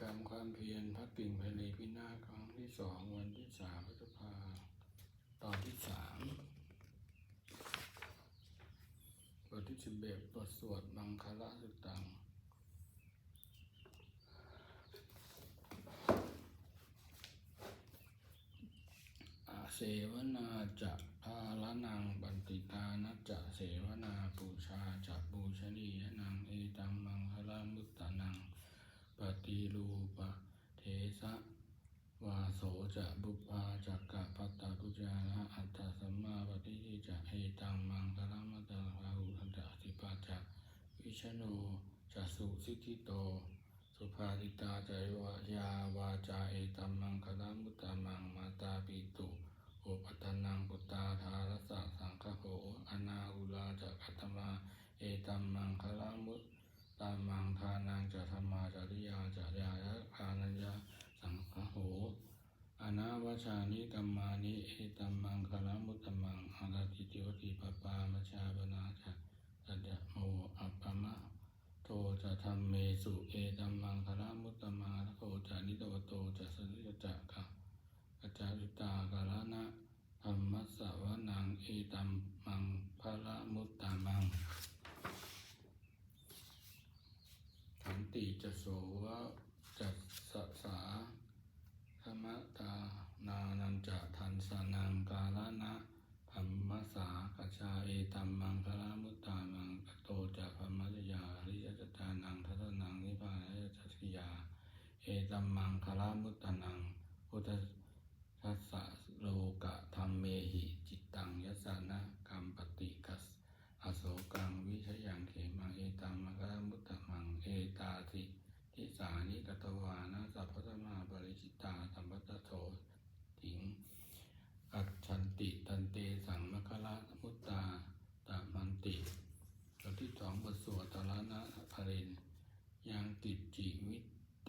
กรรมความเพียรพักกิ่งภายในพินาครั้งที่สองวันที่สามพฤษภาตอนที่สามบทที่สิบเอ็ดบทสวดมังคละสุตังอาเสวนาจะพาละนังบันติตานัจะเสวนาปูชาจะปูชนียนังเอตัมมังคลามุตตา ฏิรูปะเทสะวาโสจะบุปภาจักกะพัตตาปุจาระอัตตสัมมาปฏิทิจะเอตัมมังคลามุตตาราหุทันตสิปัจจะวิชโนจะสุสิทิโต สุภาติตาใจวายาวาจาเอตัมมังคลามุตตามังมาตาปิตุโอปัตตนังปุตตาธารสะสังฆโหอนาอุลาจะกัตมา เอตัมมังคลามุตตามังทานังจะธรรมาจริยาจริยายะคานัญญาสังฆโห อนาวชานิกัมมานิเอตัมมังคลามุตตมังอาราติติวติปปามชาบนาจะสัจโมอัปปมะโตจะธรรมเมสุเอตัมมังคลามุตตมังโตจะนิตวโตจะสนิจจะกะกัจจาริตากาลนะธรรมัสสวนังเอตัมมังคลามุตตมังขันติจะโสวะจัสสะสาธรรมตา นานันจะทันสนังกาลนะธรรมสากัจจาเอตัมมังคลามุตตามังกโตจะพมัจยาริยจตานังทัตนังนิพพานยจัสยา เอตัมมังคลามุตตานัง พุทธทัสสะโลกะธรรมเมหิ จิตตังยสานะกัมปติกัส อโศกังวิชยังเขมังเอตัมมังคลามุตตามังเอตาติทิสานิกตวานะสัพพะมาปริจิตาสัมปตโถถิง อัจฉันติตันเตสังมะคะละมุตตาตามันติบทที่สองบทสวดตระนะภรินยัง ติจิวิ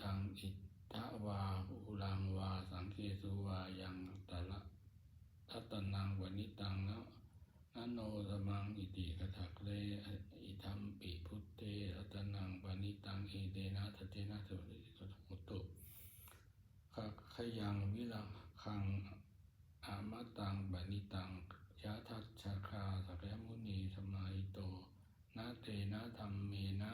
ตังอิทธวาอุลังวาสังเคสุวายังตะละทัตตนังวนิตังนะนโนสมังอิติกทักเลอิทัมปิพุทเตรัตนังวนิตังเอเตนะทะเตนะสุริสุมุตุขขยังวิลาคังอามาตังบานิตังยะทัชชาคาสักยมุนีสมาหิโตนาเตนะธรรมเมนะ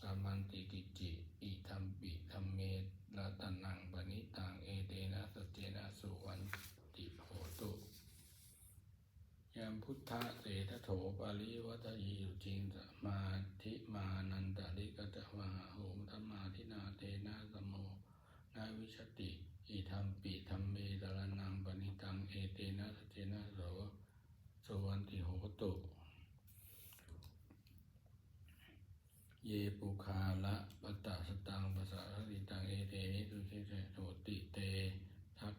สามันติกิจิอิธรรมปิธรรมเมละตันังบานิตังเอเตนะสเจนะสุวันติโหตุยามพุทธะเสทโถปาริวัตยีอยู่จริงสมาธิมานันตาริกตวาโหมธรรมาทินาเตนะสมโมนาวิชติ อิธรรมปิธรรมเมตรนังปณิตังเอเตนะสเจนะโสสวันติโหตุ เยปุคาละปัตตสตังภาษาสิตังเอเตนิสุเชเชโสติเต ทัก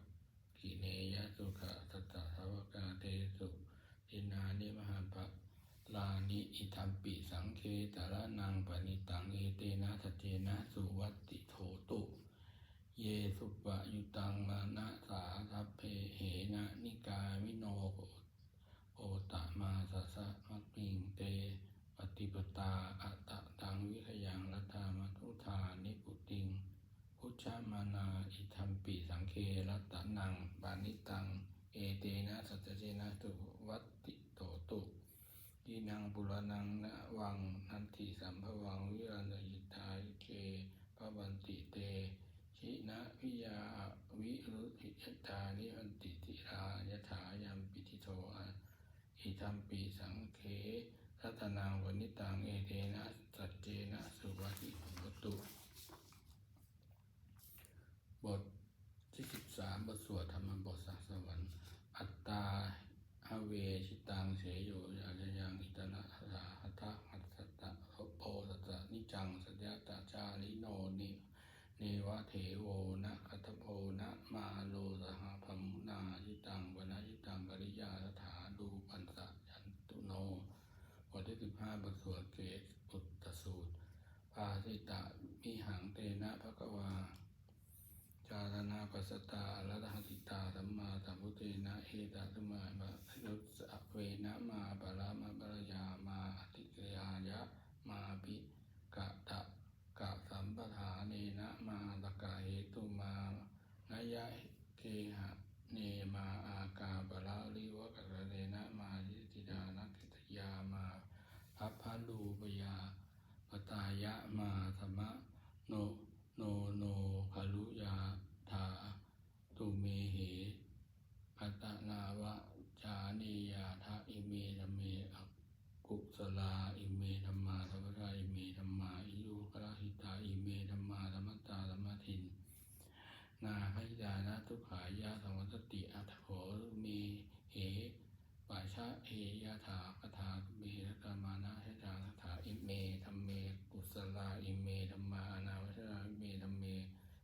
ขิเนยสุขะสัตตสาวกาเตสุทินานิมหาปะลานิอิธรรมปิสังเคตระนังปณิตังเอเตนะสเจนะสุวัติโถตุ เยสุปะยุตังมานะสาทัพเพเหนะนิกาวิโนโอตมาสะสะมักปิงเต ปฏิปตาอัตตะตังวิขยังรัตตามัทุธานิปุติง พุชามานาอิทัมปิสังเครัตตนังปานิตัง เอเตนะสัจเจนะตุวัตติโตตุยีนังปุรนังนะวังนันติสัมภวังวิรันยิทายเกปวันติเต ชินะพิยาวิรุธิยตานิอันติติรายถายัมปิทิโทอะอิทัมปีสังเค รัตนางวนิตังเอเทนะสัจเจนะสุวัติโหตุบทที่สิบสามบทสวดธรรมบทสักสวรรค์อัตตาฮเวชิตังเสยโยยาจยังอิตนะสาหัตถะหัตสตะโปสัตะนิจังสัจจตาจาริโนนิเนวะเถโวนะคัตโพนะมาโลสหพัมมุนายิตังวนายิตังกริยาสถาดูปันสะยันตุโนบทที่สิ บทสวดเกศปุตตสูตร ภาสิตะมิหังเตนะภะกวา จารณาปัสตาลัติตาธรรมาสัมพุทเตนะเอตสัมมาบะรุสะเวนะมาบาลามาบารยามาอติกยายะมาปิกะตะ กะสัมปทาเนนะมาตะกะเหตุมานายะเคหะเนมาอากาบลาลิวะกะระเรนะมายิติดานักขิตยามาพัพพลูปยาปตายะมาธรรมะโนโนโนภลุยาธาตุเมเหพัตนาวะจานิยาทะอิเมธเมอกุศลาอิเมธรรมาสัพพะอิเมธรรมาอิยุกระหิตาอิเมธรรมาธรรมตาธรรมทิน นาคยานะทุกขายาสังวัตติอัตโขเมเห ปาชะเอยาถาคถาเมรกามานะชจาคถาอิเมธรรมเมกุศลาอิเมธรรมานาวัชราอิเมธรรมเม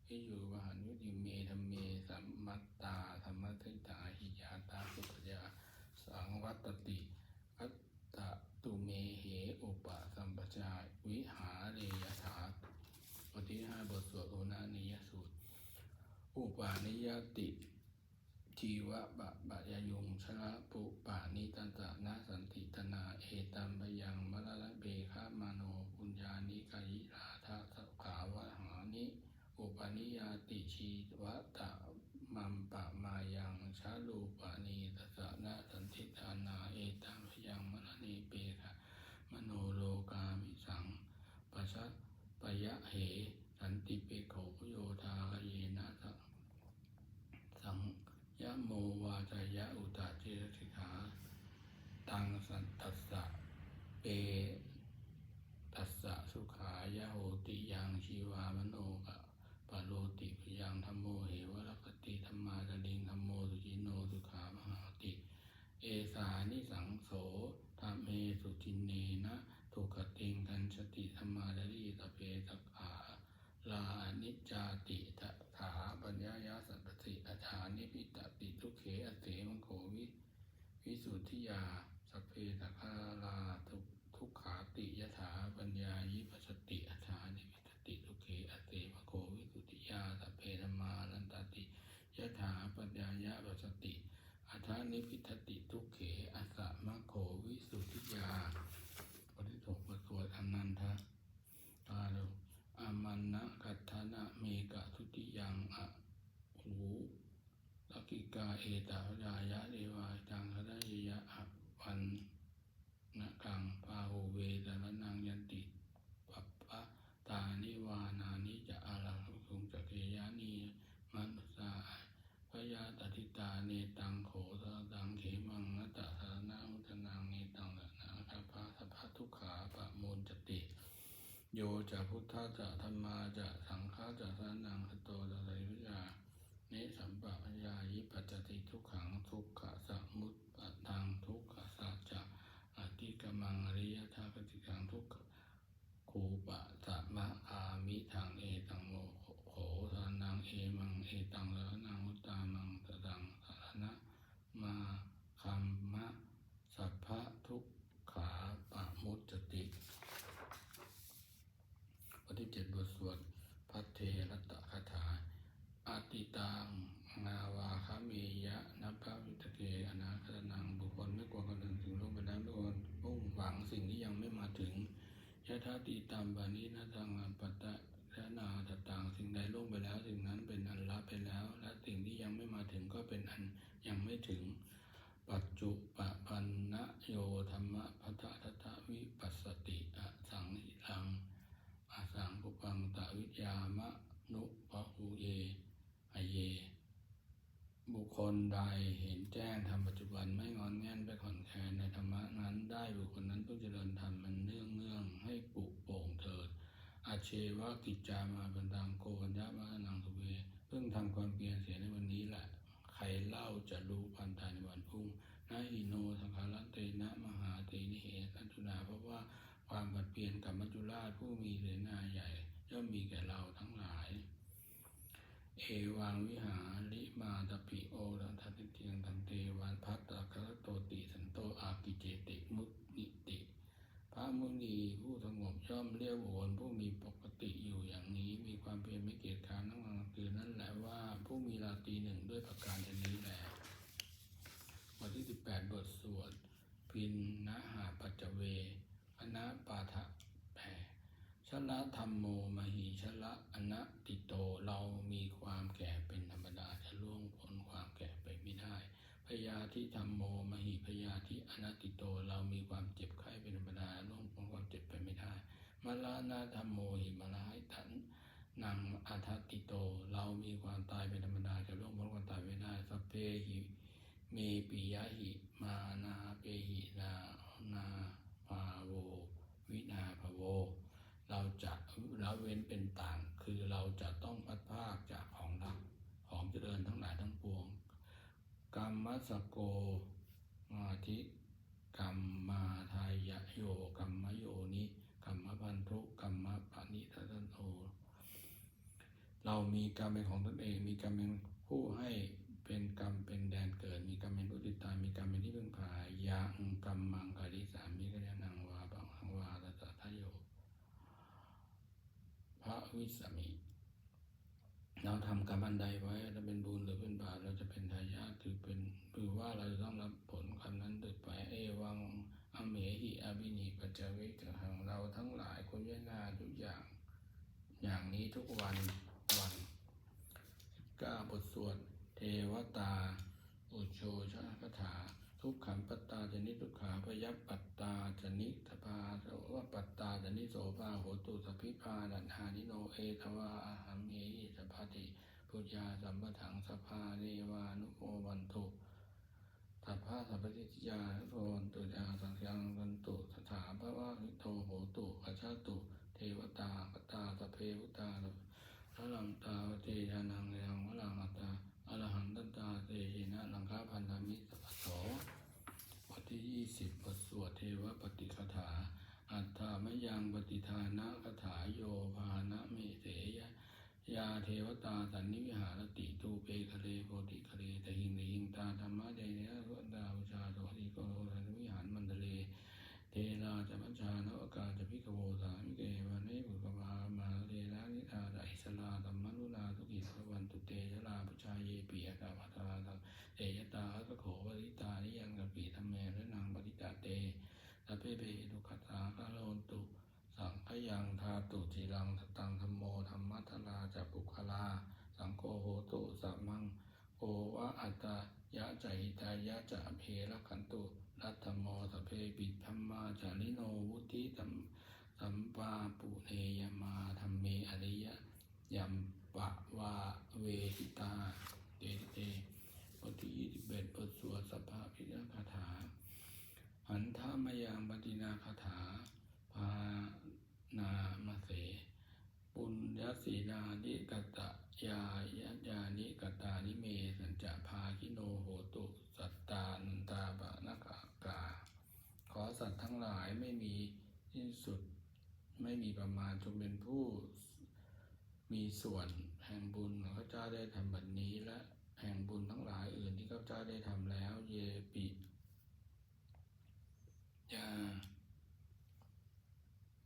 วิยูวหันยุติเมธรรมเมสัมมัตตาธรรมทิตาหิยาตาสุขยาสังวัตติอัตตะตุเมเหอุปสัมปชาวิหาเรยถาบทที่ห้าบทสวดโอนานิยสูตร อุปาณิยติจีวะบะบะยายุงชนะปุปานิตันตะนาสันติตนาเอตัมปยังมะละละเบคามโนปุญญานิกายิราธาสขาวะหานิอุปาณิยติ ชีวะตะมัมปะมายังชาลูปานีตสะนาสันติตานาเอตัมปยังมะละนีเปคะมโนโลกามิสังปัสสะปยะเหสันติเปโขโยธาเยนะสังยะโมวาจายะอุตาเจสิกขาตังสันตัสสะเปตัสสะสุขายะโหติยังชีวามโนกะปะโลติปยังธรรมโมเหวรคติธรรมาจลิงธรรมโมสุจินโนสุขามหาติ เอสานิสังโสธรรมเม สุจินเนนะทุกขติงกันสติธรรมาดลีตเพตะขาลานิจาติตถาปัญญายาสัพติอัฏฐานิพิตติทุเขอเสมังโควิวิสุทธิยาสพเพตคาลาทุทุกขาติยถาปัญญายิปัสสติอัฏฐานิพิตติทุเขอเสมังโควิสุทธิยาสพเพธรรมาลันตติยถาปัญญายาปัสติอัฏฐานิพิตติทุเขอัสสะมะโควิ สุทธิยาปฏิโสปสวดอนันทะตาลอามันนะกัตถนะเมกะทุติยังอะหูลกิกาเอตาวายะเดวาจังคดายยะอะวันนะกังปาหูเวตระนังยันติปัปปะตานิวานานิจะอาลังสุงจักเกยานีมนุสาพยาตติตาเนตังโขสตังเขมังนัตตะสารนาอุตนังเนตังสนาคาภาสภะทุกขาปะมูลจติ โยจะพุทธะจะธรรมาจะสังฆะจะสานังสโตจะไตรวิยานิสัมปะปัญญายิปัจจติทุกขังทุกขะสมุตปะทังทุกขะสัจจะอธิกมังอริยธาปฏิกังทุกขะคูปะสัมะอามิทังเอตังโมโขสานังเอมังเอตังสารนังอุตตามังตะดังสารณะมาคัมมะสัพพะทุกขาปะมุตจติ บทที่เจ็ดบทสวดพัทเทรัตตคาถาอาติตังงาวาคาเมยะนัพพะวิตเกอนาคตนังบุคคลไม่กลัวคนอื่นถึงลงไปแล้วทุกคนมุ่งหวังสิ่งที่ยังไม่มาถึงยะ ธาติตามบานินาทังปัตตะและนาตตางสิ่งใดล่วงไปแล้วสิ่งนั้นเป็นอันละไปแล้ว และสิ่งที่ยังไม่มาถึงก็เป็นอันยังไม่ถึง ปัจจุปปันนโยธรรมะพัทธทัตถวิปัสสติอสังหิรัง อาสังปุปังตะวิยามะนุปะหูเยอเย บุ คคลใดเห็นแจ้งธรรมปัจจุบันไม่งอนแง่นไปขอนแคลนในธรรมะนั้นได้บุคคลนั้นต้องเจริญธรรมมันเนื่องเนื่องให้ปลุกโป่งเถิดอาเชวะกิจจามาบันดังโกวัญญามะนังสุเวเพิ่งทำความเพียรเสียในวันนี้แหละ ใครเล่าจะรู้พันธายในวันพุ่งนาหิโนสังคารันเตนะมหาเตนิเหตันตุนาเพราะว่าความบัดเปลี่ยนกับมัจจุราชผู้มีเสนาใหญ่ย่อมมีแก่เราทั้งหลาย เอวังวิหาริมาตปิโอรันทัติเตียงทันเตวันพัตตะคารโตติสันโตอากิเจติมุตนิติ พระมุนีผู้สงบย่อมเรียกบุคคลผู้มีปกติอยู่อย่างนี้มีความเพียรไม่เกียจคร้านทั้งวันทั้งคืนนั่นแหละว่าผู้มีราตรีหนึ่งด้วยประการชนี้แหละบทที่สิบแปดบทสวดพินนะหาปัจเวคณะปาทะ ชละธรรมโมมหิชละอนะติโตเรามีความแก่เป็นธรรมดาจะล่วงพ้นความแก่ไปไม่ได้พยาธิธรรมโมมหิพยาธิอนัตติโตเรามีความเจ็บไข้เป็นธรรมดาล่วงพ้นความเจ็บไปไม่ได้มลานธรรมโมหิมลายถันนางอัตติโต เรามีความตายเป็นธรรมดาจะล่วงพ้นความตายไม่ได้สเปหิเมปิยะหิมานาเปหินานาภาโว วินาภาโว เราจะละเว้นเป็นต่าง คือเราจะต้องพัดภาคจากของรักของเจริญทั้งหลายทั้งปวง กรรมสโกมาธิกรรมมาทายะโยกรรมโยนิกรรมพันธุกรรมปณิทันโทเรามีกรรมเป็นของตนเอง มีกรรมเป็นผู้ให้เป็นกรรมเป็นแดนเกิด มีกรรมเป็นผู้ติดตาม มีกรรมเป็นที่พึ่งพายังกรรมมังกริสามิกยานังวาบังหังวาตตะทะโย พระ วิสามีเราทำกรรมอันใดไว้จะเป็นบุญหรือเป็นบาปเราจะเป็นทายาทถือเป็นคือว่าเราจะต้องรับผลคำนั้นติดไปเอวังอเมหิอภินิปัจจเวกหังเราทั้งหลายคนย่นาทุกอย่าง อย่างนี้ทุกวันวันก้าบทสวดเทวตา อุโชชาคถา ทุกขันปัตตาจนิทุกขาพยับปัตตาจนิทภาโสวปัตตาจนิโสภาโหตุสพิพานันหานิโนเอทวาอาหัมเมหิสภาติพุทธาสัมปถังสภาเรวานุโมวันตุสัพพะสัพพิจยาโรนตุยาสังยังวันตุสถาภวะหิโทโหตุ เทวตากตาสพเพวุตาพระลังตาวเตยานังยังวลังอัตตาอรหันตันตาเตหินะลังคาพันธามิสัพพโส บทที่ยี่สิบบทสวดเทวปฏิคถา อัตถามยังปฏิทานะคถาโยภานะเมเสยะยาเทวตาสันนิวิหารติตูเปคะเลโพธิคะเลตหิงตหิงตาธรรมะเดเนสวดาวุชาโสติโกโลสันนิวิหารมันตเล เทราจะมัจจานวกาจะพิกโวสามิเกวันนี้บุกบามาเทระนิทาดสลาธรรมนุนาทุกิสวันตุเตยลาปุชาเยปียกาวัตราตังเตยตาสโขวริตานิยังกปีธรรมเมระนังปฏิตาเตสัพเพเปทุขตาคาโลนตุ สังขยังทาตุจิรังส จปุคลา สังโฆโหตุสัมมังโอวะอัตตายะจหิตายะจะเพระขันตุรัตถโมสเพปิธรรมาจาริโนวุติตัมสัมปาปุเนยมาธรรมเมอริยยัมปะวาเวทิตาเตเตบทที่ยี่สิบเอ็ดบทสวดสภาพิยคาถา หันธามยังปฏินาคาถา พานามาเส ปุญญสีนานิกตะยายะยานิกตานิเมสัญจะพาคิโนโหตุสัตตานันตาบะนักากา ขอสัตว์ทั้งหลายไม่มีที่สุดไม่มีประมาณจงเป็นผู้มีส่วนแห่งบุญของข้าเจ้าได้ทำบัดนี้และแห่งบุญทั้งหลายอื่นที่ข้าเจ้าได้ทำแล้ว เยปิยา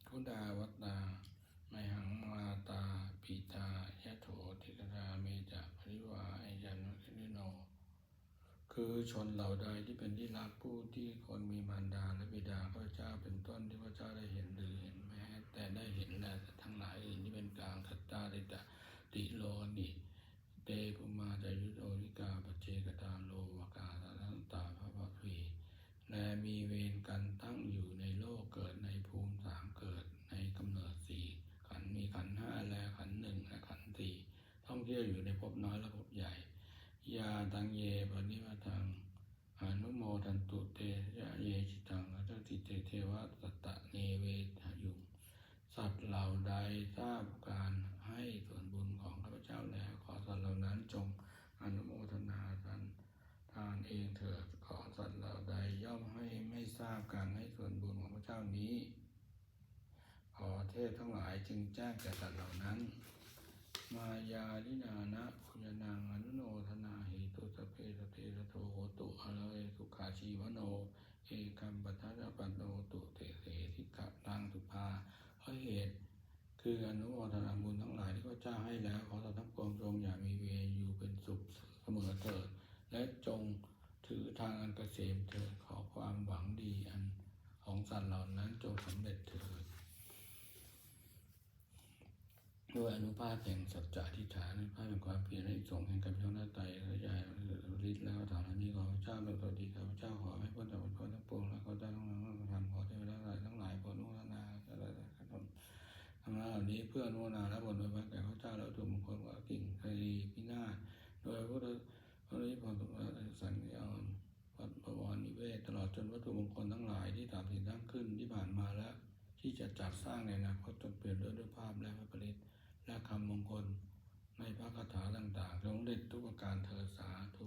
คุณดาวัตตา มหังมาตาปิตายะโถติกราเมจะปริวาไอยันวคินิโน คือชนเหล่าใดที่เป็นที่รักผู้ที่คนมีมารดาและบิดาข้าพเจ้าเป็นต้นที่พระเจ้าได้เห็นหรือเห็นแม้ แต่ได้เห็นและทั้งหลายอื่นที่เป็นกลางทัตตาดิตะติโลนิเตภุมาจายุโตนิกาปเจกตาโลวกาทันตาพระพพีและมีเวรกันตั้งอยู่ในโลกเกิดในภูมิสามเกิดในกำเนิดสี่ มีขันห้าและขันหนึ่งและขันสี่ท่องเที่ยวอยู่ในภพน้อยและภพใหญ่ ยาตังเยปนิวตังอนุโมทันตุเตยะเยชิตังอัจติเตเทวะตตะเนเวทยุงสัตว์เหล่าใดทราบการให้ส่วนบุญของข้าพเจ้าแล้ว ขอสัตว์เหล่านั้นจงอนุโมทนาทัน ทานเองเถิดขอสัตว์เหล่าใดย่อมให้ไม่ทราบการให้ส่วนบุญของพระเจ้านี้ ขอ เทพทั้งหลายจึงแจ้งแก่สัตว์เหล่านั้น มายาลินานะพุญนังอนุโนทนาหิตุสเพสเพสโทโหตุอะระเวสุขาชีวโน เอกัมปัฏฐะปันโนตุเตเสทิกะตังสุภาเพราะเหตุ คืออนุโมทนาบุญทั้งหลายที่พระเจ้าให้แล้วขอสัตว์ทั้งปวงจงอย่ามีเวรอยู่เป็นสุขเสมอเถิดและจงถือทางอันเกษมเถิดขอความหวังดีอันของสัตว์เหล่านั้นจงสำเร็จเถิด ด้วยอนุภาพแห่งสัจจะอธิษฐานอนุภาพแห่งความเพียรให้ส่งแห่งกำลังหน้าไตรและใหญ่ฤทธิ์แล้วฐานนี้ขอพระเจ้าโดยสวัสดีข้าพระเจ้าขอให้พ้นจากบทพทั้งปวงและข้าพเจ้าทั้งหลายทั้งทำขอเทวดาทั้งหลายโปรดอนุโมทนาขนมทำงานเหล่านี้เพื่อนุโมทนาและผลโดยพระแก่ข้าเจ้าและถูกมงคลว่ากิ่งคดีพินาศโดยพระพุทธพระนิพพานสังยอนวัดบวรนิเวศตลอดจนวัตถุมงคลทั้งหลายที่ตามสิ่งตั้งขึ้นที่ผ่านมาและที่จะจัดสร้างในอนาคตจนเปลี่ยนด้วยด้วยภาพและพระผลิต และคำมงคลในพระคาถาต่างๆจงเด็ดทุกประการเธอสาธุ